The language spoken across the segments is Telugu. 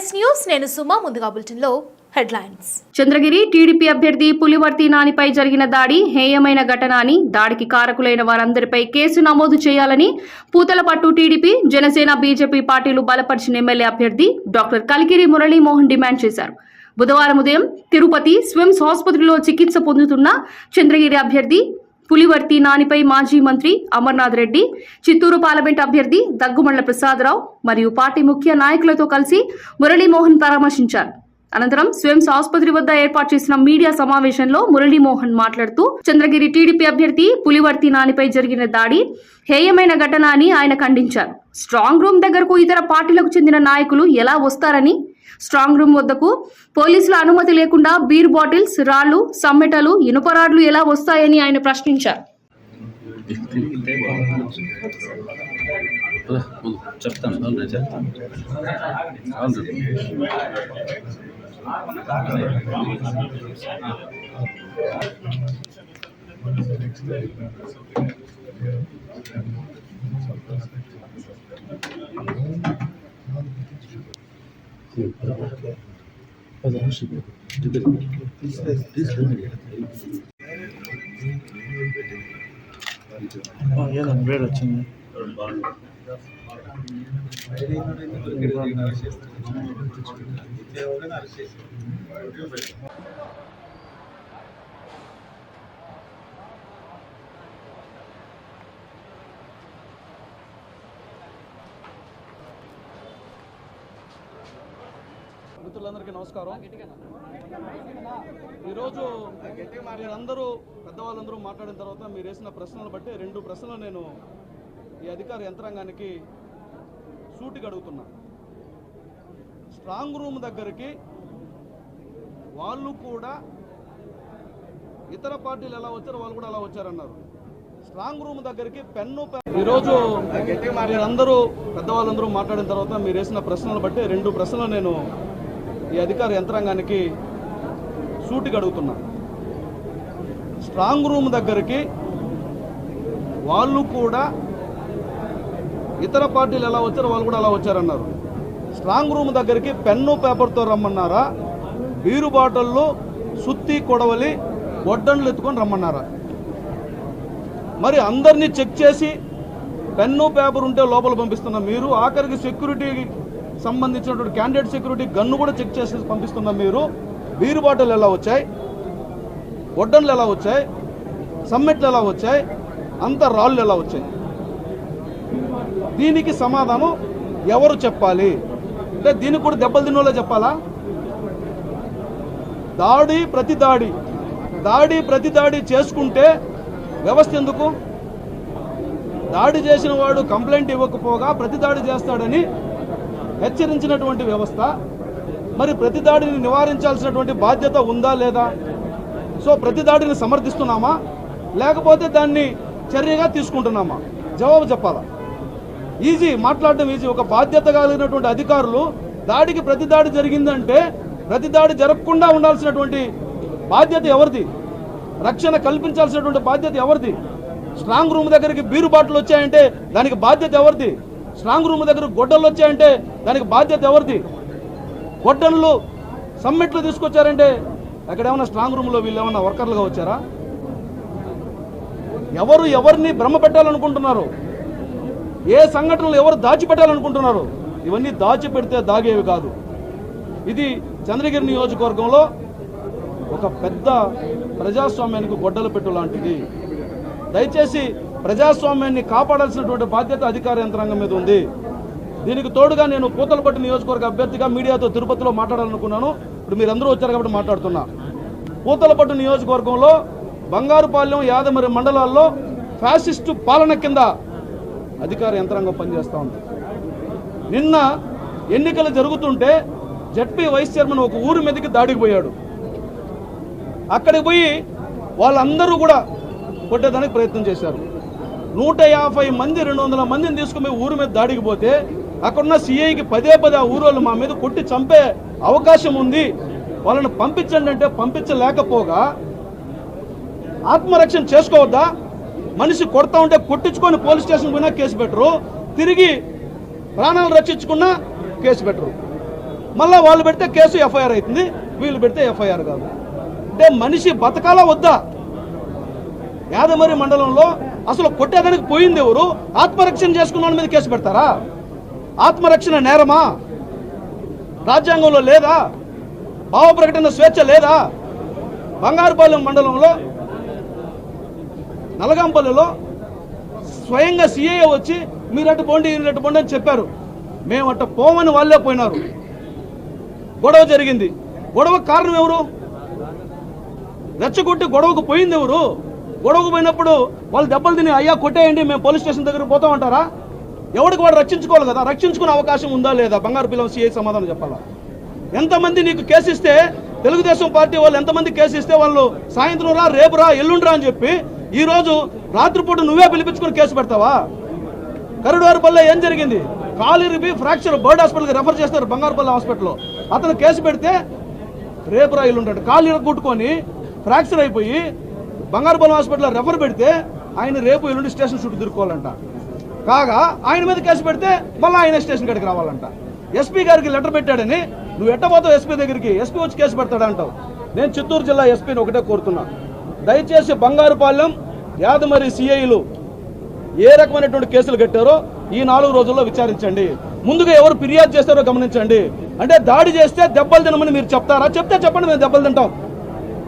ఎస్ న్యూస్ నేను సుమా ముందుగా బులెటిన్లో హెడ్లైన్స్. చంద్రగిరి టీడీపీ అభ్యర్థి పులివర్తి నానిపై జరిగిన దాడి హేయమైన ఘటన అని దాడికి కారకులైన వారందరిపై కేసు నమోదు చేయాలని పూతలపట్టు టీడీపీ జనసేన బీజేపీ పార్టీలు బలపరిచిన ఎమ్మెల్యే అభ్యర్థి డాక్టర్ కలిగిరి మురళీమోహన్ డిమాండ్ చేశారు. బుధవారం ఉదయం తిరుపతి స్విమ్స్ ఆసుపత్రిలో చికిత్స పొందుతున్న చంద్రగిరి అభ్యర్థి పులివర్తి నానిపై మాజీ మంత్రి అమర్నాథ్ రెడ్డి చిత్తూరు పార్లమెంట్ అభ్యర్థి దగ్గుమళ్ళ ప్రసాదరావు మరియు పార్టీ ముఖ్య నాయకులతో కలిసి మురళీమోహన్ పరామర్శించారు. అనంతరం స్విమ్స్ ఆసుపత్రి వద్ద ఏర్పాటు చేసిన మీడియా సమావేశంలో మురళీమోహన్ మాట్లాడుతూ చంద్రగిరి టీడీపీ అభ్యర్థి పులివర్తి నానిపై జరిగిన దాడి హేయమైన ఘటన అని ఆయన ఖండించారు. స్ట్రాంగ్ రూమ్ దగ్గరకు ఇతర పార్టీలకు చెందిన నాయకులు ఎలా వస్తారని స్ట్రాంగ్ రూమ్ వద్దకు పోలీసుల అనుమతి లేకుండా బీర్ బాటిల్స్ రాళ్ళు సమ్మెటలు ఇనుప రాడ్లు ఎలా వస్తాయని ఆయన ప్రశ్నించారు. చెప్తాను చెప్తాను. అవును ఏదండి వేడి వచ్చింది మిత్రులందరికీ నమస్కారం. ఈరోజు మీరందరూ పెద్దవాళ్ళందరూ మాట్లాడిన తర్వాత మీరు వేసిన ప్రశ్నలు బట్టి రెండు ప్రశ్నలు నేను ఈ అధికార యంత్రాంగానికి సూటిగా అడుగుతున్నా. స్ట్రాంగ్ రూమ్ దగ్గరికి వాళ్ళు కూడా ఇతర పార్టీలు ఎలా వచ్చారో వాళ్ళు కూడా అలా వచ్చారన్నారు. స్ట్రాంగ్ రూమ్ దగ్గరికి పెన్ను ఈరోజు మీరందరూ పెద్దవాళ్ళందరూ మాట్లాడిన తర్వాత మీరు వేసిన ప్రశ్నలు బట్టి రెండు ప్రశ్నలు నేను ఈ అధికార యంత్రాంగానికి సూటి అడుగుతున్నా స్ట్రాంగ్ రూమ్ దగ్గరికి వాళ్ళు కూడా ఇతర పార్టీలు ఎలా వచ్చారో వాళ్ళు కూడా అలా వచ్చారన్నారు. స్ట్రాంగ్ రూమ్ దగ్గరికి పెన్ను పేపర్తో రమ్మన్నారా? బీరు బాటల్లో సుత్తి కొడవలి వడ్డండ్లు ఎత్తుకొని రమ్మన్నారా? మరి అందరినీ చెక్ చేసి పెన్ను పేపర్ ఉంటే లోపల పంపిస్తున్న మీరు ఆఖరికి సెక్యూరిటీ సంబంధించినటువంటి క్యాండిడేట్ సెక్యూరిటీ గన్ను కూడా చెక్ చేసి పంపిస్తున్న మీరు. బీరు బాటిల్ ఎలా వచ్చాయి? వడ్డన్లు ఎలా వచ్చాయి? సమ్మెట్లు ఎలా వచ్చాయి? అంత రాళ్ళు ఎలా వచ్చాయి? దీనికి సమాధానం ఎవరు చెప్పాలి? అంటే దీనికి కూడా దెబ్బలు తిన్నోళ్ళే చెప్పాలా? దాడి ప్రతి దాడి. దాడి ప్రతి దాడి చేసుకుంటే వ్యవస్థ ఎందుకు? దాడి చేసిన వాడు కంప్లైంట్ ఇవ్వకపోగా ప్రతి దాడి చేస్తాడని హెచ్చరించినటువంటి వ్యవస్థ. మరి ప్రతి దాడిని నివారించాల్సినటువంటి బాధ్యత ఉందా లేదా? సో ప్రతి దాడిని సమర్థిస్తున్నామా? లేకపోతే దాన్ని చర్యగా తీసుకుంటున్నామా? జవాబు చెప్పాలా? ఈజీ మాట్లాడడం ఈజీ. ఒక బాధ్యత కలిగినటువంటి అధికారులు దాడికి ప్రతి దాడి జరిగిందంటే ప్రతి దాడి జరగకుండా ఉండాల్సినటువంటి బాధ్యత ఎవరిది? రక్షణ కల్పించాల్సినటువంటి బాధ్యత ఎవరిది? స్ట్రాంగ్ రూమ్ దగ్గరికి బీరు బాటిల్ వచ్చాయంటే దానికి బాధ్యత ఎవరిది? స్ట్రాంగ్ రూమ్ దగ్గర గొడ్డలు వచ్చాయంటే దానికి బాధ్యత ఎవరిది? గొడ్డలు సమ్మెట్లు తీసుకొచ్చారంటే అక్కడ ఏమన్నా స్ట్రాంగ్ రూమ్లో వీళ్ళు ఏమన్నా వర్కర్లుగా వచ్చారా? ఎవరు ఎవరిని భ్రమ పెట్టాలనుకుంటున్నారు? ఏ సంఘటనలు ఎవరు దాచిపెట్టాలనుకుంటున్నారు? ఇవన్నీ దాచిపెడితే దాగేవి కాదు. ఇది చంద్రగిరి నియోజకవర్గంలో ఒక పెద్ద ప్రజాస్వామ్యానికి గొడ్డలు పెట్టు లాంటిది. దయచేసి ప్రజాస్వామ్యాన్ని కాపాడాల్సినటువంటి బాధ్యత అధికార యంత్రాంగం మీద ఉంది. దీనికి తోడుగా నేను పూతలపట్టు నియోజకవర్గ అభ్యర్థిగా మీడియాతో తిరుపతిలో మాట్లాడాలనుకున్నాను. ఇప్పుడు మీరందరూ వచ్చారు కాబట్టి మాట్లాడుతున్నా. పూతలపట్టు నియోజకవర్గంలో బంగారుపాలెం యాదమరి మండలాల్లో ఫ్యాసిస్టు పాలన కింద అధికార యంత్రాంగం పనిచేస్తూ ఉంది. నిన్న ఎన్నికలు జరుగుతుంటే జడ్పీ వైస్ చైర్మన్ ఒక ఊరి మీదకి దాడికి పోయాడు. అక్కడికి పోయి వాళ్ళందరూ కూడా కొట్టేదానికి ప్రయత్నం చేశారు. నూట యాభై మంది రెండు వందల మందిని తీసుకుని ఊరి మీద దాడికి పోతే అక్కడున్న సిఐకి పదే పదే ఆ ఊరోళ్ళు మా మీద కొట్టి చంపే అవకాశం ఉంది. వాళ్ళని పంపించండి అంటే పంపించలేకపోగా ఆత్మరక్షణ చేసుకోవద్దా? మనిషి కొడతా ఉంటే కొట్టించుకొని పోలీస్ స్టేషన్ పోయినా కేసు పెట్టరు. తిరిగి ప్రాణాలు రక్షించుకున్నా కేసు పెట్టరు. మళ్ళీ వాళ్ళు పెడితే కేసు ఎఫ్ఐఆర్ అవుతుంది. వీళ్ళు పెడితే ఎఫ్ఐఆర్ కాదు. అంటే మనిషి బతకాలా వద్దా? యాదమరి మండలంలో అసలు కొట్టేదానికి పోయింది ఎవరు? ఆత్మరక్షణ చేసుకున్న వాళ్ళ మీద కేసు పెడతారా? ఆత్మరక్షణ నేరమా? రాజ్యాంగంలో లేదా? భావ ప్రకటన స్వేచ్ఛ లేదా? బంగారుపాలెం మండలంలో నలగాంపల్లిలో స్వయంగా సిఐ వచ్చి మీరు అటు పోండి ఈయనట్టు పోండి అని చెప్పారు. మేము అట్ట పోమని వాళ్ళే పోయినారు. గొడవ జరిగింది. గొడవ కారణం ఎవరు? రెచ్చగొట్టి గొడవకు పోయింది ఎవరు? గొడవకు పోయినప్పుడు వాళ్ళు దెబ్బలు తిని అయ్యా కొట్టేయండి మేము పోలీస్ స్టేషన్ దగ్గర పోతాం అంటారా ఎవరికి వాడు రక్షించుకోవాలి కదా? రక్షించుకునే అవకాశం ఉందా లేదా? బంగారు పిల్లల సిఐ సమాధానం చెప్పాలా? ఎంతమంది నీకు కేసు ఇస్తే తెలుగుదేశం పార్టీ వాళ్ళు ఎంతమంది కేసు ఇస్తే వాళ్ళు సాయంత్రం రా రేపు రా ఎల్లుండ్రా అని చెప్పి ఈరోజు రాత్రిపూట నువ్వే పిలిపించుకుని కేసు పెడతావా? కరుడువారిపల్లె ఏం జరిగింది? కాలు ఇరిపి ఫ్రాక్చర్ బర్డ్ హాస్పిటల్కి రెఫర్ చేస్తారు బంగారుపల్లి హాస్పిటల్లో. అతను కేసు పెడితే రేపు రా ఎల్లుంటాడు కాలు ఇరగొట్టుకొని ఫ్రాక్చర్ అయిపోయి బంగారుపల్లి హాస్పిటల్లో రెఫర్ పెడితే ఆయన రేపు ఎల్లుండి స్టేషన్ చుట్టూ తిరుక్కోవాలంట. కాగా ఆయన మీద కేసు పెడితే మళ్ళీ ఆయన స్టేషన్ కాడికి రావాలంట. ఎస్పీ గారికి లెటర్ పెట్టాడని నువ్వు ఎట్టబోతావు ఎస్పీ దగ్గరికి? ఎస్పీ వచ్చి కేసు పెడతాడంటావు. నేను చిత్తూరు జిల్లా ఎస్పీని ఒకటే కోరుతున్నా. దయచేసి బంగారుపాలెం యాదమరి సిఐలు ఏ రకమైనటువంటి కేసులు కట్టారో ఈ నాలుగు రోజుల్లో విచారించండి. ముందుగా ఎవరు ఫిర్యాదు చేస్తారో గమనించండి. అంటే దాడి చేస్తే దెబ్బలు తినమని మీరు చెప్తారా? చెప్తే చెప్పండి మేము దెబ్బలు తింటాం.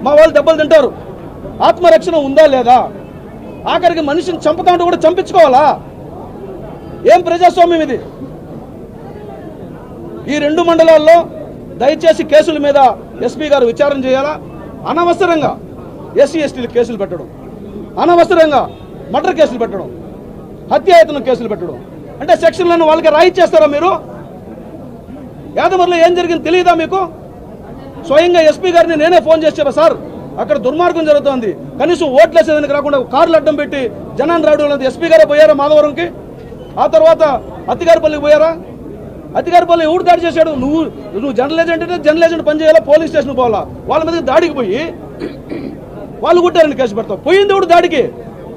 మా వాళ్ళు దెబ్బలు తింటారు. ఆత్మరక్షణ ఉందా లేదా? ఆఖరికి మనిషిని చంపుతా ఉంటే కూడా చంపించుకోవాలా? ఏం ప్రజాస్వామ్యం ఇది? ఈ రెండు మండలాల్లో దయచేసి కేసుల మీద ఎస్పీ గారు విచారణ చేయాలా? అనవసరంగా ఎస్సీ ఎస్టీలు కేసులు పెట్టడం. అనవసరంగా మర్డర్ కేసులు పెట్టడం. హత్యాయతనం కేసులు పెట్టడం. అంటే సెక్షన్లను వాళ్ళకి రాయిచ్చేస్తారా మీరు? యాదమర్లో ఏం జరిగింది తెలియదా మీకు? స్వయంగా ఎస్పీ గారిని నేనే ఫోన్ చేసి చెప్పా సార్? అక్కడ దుర్మార్గం జరుగుతోంది. కనీసం ఓట్లేసేదానికి రాకుండా కార్లు అడ్డం పెట్టి జనాన్ని రావడం ఎస్పీ గారే పోయారా మాధవరంకి? ఆ తర్వాత అత్తిగారిపల్లికి పోయారా? అత్తిగారిపల్లి ఎవడు దాడి చేశాడు? నువ్వు నువ్వు జనరల్ ఏజెంట్ అంటే జనరల్ ఏజెంట్ పని చేయాలా? పోలీస్ స్టేషన్ పోవాలా? వాళ్ళ మీద దాడికి పోయి వాళ్ళు కొట్టారని కేసు పెడతావు పోయింది ఎవడు దాడికి?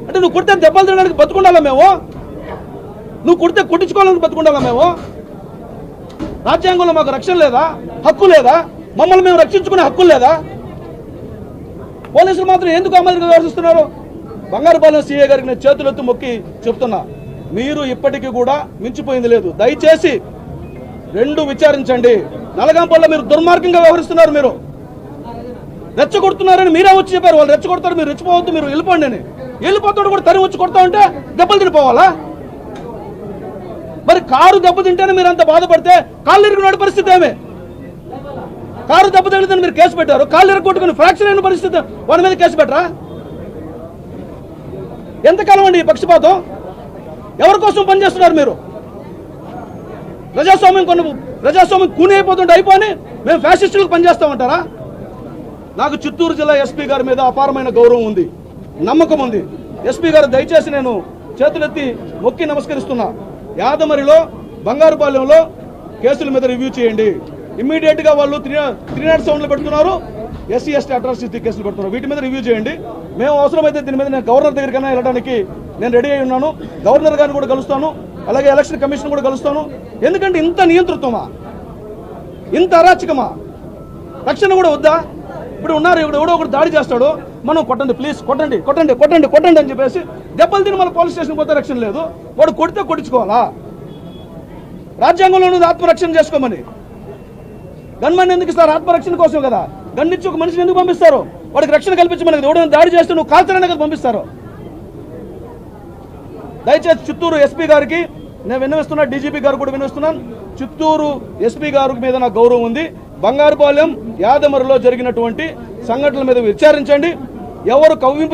అంటే నువ్వు కుడితే దెబ్బలు తినడానికి బతుకుండాలా మేము? నువ్వు కుడితే కుట్టించుకోవాలని బతుకుండాలా మేము? రాజ్యాంగంలో మాకు రక్షణ లేదా? హక్కు లేదా? మమ్మల్ని మేము రక్షించుకునే హక్కు లేదా? పోలీసులు మాత్రం ఎందుకు అమలుగా వ్యవహరిస్తున్నారు బంగారుపాలెం సీఏ గారికి నేను చేతులెత్తు మొక్కి చెప్తున్నా. మీరు ఇప్పటికీ కూడా మించిపోయింది లేదు. దయచేసి రెండు విచారించండి. నలగాంపల్లో మీరు దుర్మార్గంగా వ్యవహరిస్తున్నారు మీరు. రెచ్చగొడుతున్నారని మీరే వచ్చి చెప్పారు. వాళ్ళు రెచ్చగొడతారు మీరు రెచ్చిపోవద్దు మీరు వెళ్ళిపోండి అని. వెళ్ళిపోతాడు కూడా తరి వచ్చి కొడతా ఉంటే దెబ్బలు తినిపోవాలా? మరి కారు దెబ్బ తింటేనే మీరు అంత బాధపడితే కాళ్ళు ఇరుగునాడు పరిస్థితి ఏమే? కారు దెబ్బ తగిలితే మీరు కేసు పెట్టారు. కాళ్ళు ఎరగొట్టుకుని ఫ్రాక్చర్ అయిన పరిస్థితి వాడి మీద కేసు పెట్టరా? ఎంతకాలం అండి పక్షపాతం? ఎవరి కోసం పనిచేస్తున్నారు మీరు? ప్రజాస్వామ్యం కొన్ని ప్రజాస్వామ్యం కూని అయిపోతుంటే అయిపోని మేము ఫ్యాసిస్టులకు పనిచేస్తామంటారా నాకు చిత్తూరు జిల్లా ఎస్పీ గారి మీద అపారమైన గౌరవం ఉంది నమ్మకం ఉంది. ఎస్పీ గారు దయచేసి నేను చేతులెత్తి మొక్కి నమస్కరిస్తున్నా. యాదమరిలో బంగారుపాలెంలో కేసుల మీద రివ్యూ చేయండి. ఇమ్మీడియట్గా వాళ్ళు త్రీ త్రీ నాట్ సెవెన్లు పెడుతున్నారు. ఎస్సీ ఎస్టీ అట్రాసిటీ కేసులు పెడుతున్నారు. వీటి మీద రివ్యూ చేయండి. మేము అవసరమైతే దీని మీద నేను గవర్నర్ దగ్గరికైనా వెళ్ళడానికి నేను రెడీ అయి ఉన్నాను. గవర్నర్ గారిని కూడా కలుస్తాను. అలాగే ఎలక్షన్ కమిషన్ కూడా కలుస్తాను. ఎందుకంటే ఇంత నియంతృత్వమా? ఇంత అరాచకమా? రక్షణ కూడా వద్దా? ఇప్పుడు ఉన్నారు ఇప్పుడు ఎవడో ఒకటి దాడి చేస్తాడు. మనం కొట్టండి ప్లీజ్ కొట్టండి కొట్టండి కొట్టండి కొట్టండి అని చెప్పేసి దెబ్బలు తిని మన పోలీస్ స్టేషన్ పోతే రక్షణ లేదు. వాడు కొడితే కొట్టించుకోవాలా? రాజ్యాంగంలో ఆత్మరక్షణ చేసుకోమని. గన్మన్ ఎందుకు ఇస్తారు? ఆత్మరక్షణ కోసం కదా. గన్నిచ్చి ఒక మనిషిని ఎందుకు పంపిస్తారు? వాడికి రక్షణ కల్పించి మనకి ఎవడైనా దాడి చేస్తే నువ్వు కాల్చడానికి కదా పంపిస్తారు. దయచేసి చిత్తూరు ఎస్పీ గారికి నేను విన్నవిస్తున్నా డీజీపీ గారు కూడా విన్నవిస్తున్నాను. చిత్తూరు ఎస్పీ గారి మీద నాకు గౌరవం ఉంది. బంగారుపాలెం యాదమరిలో జరిగినటువంటి సంఘటనల మీద విచారించండి. ఎవరు కవ్వింపు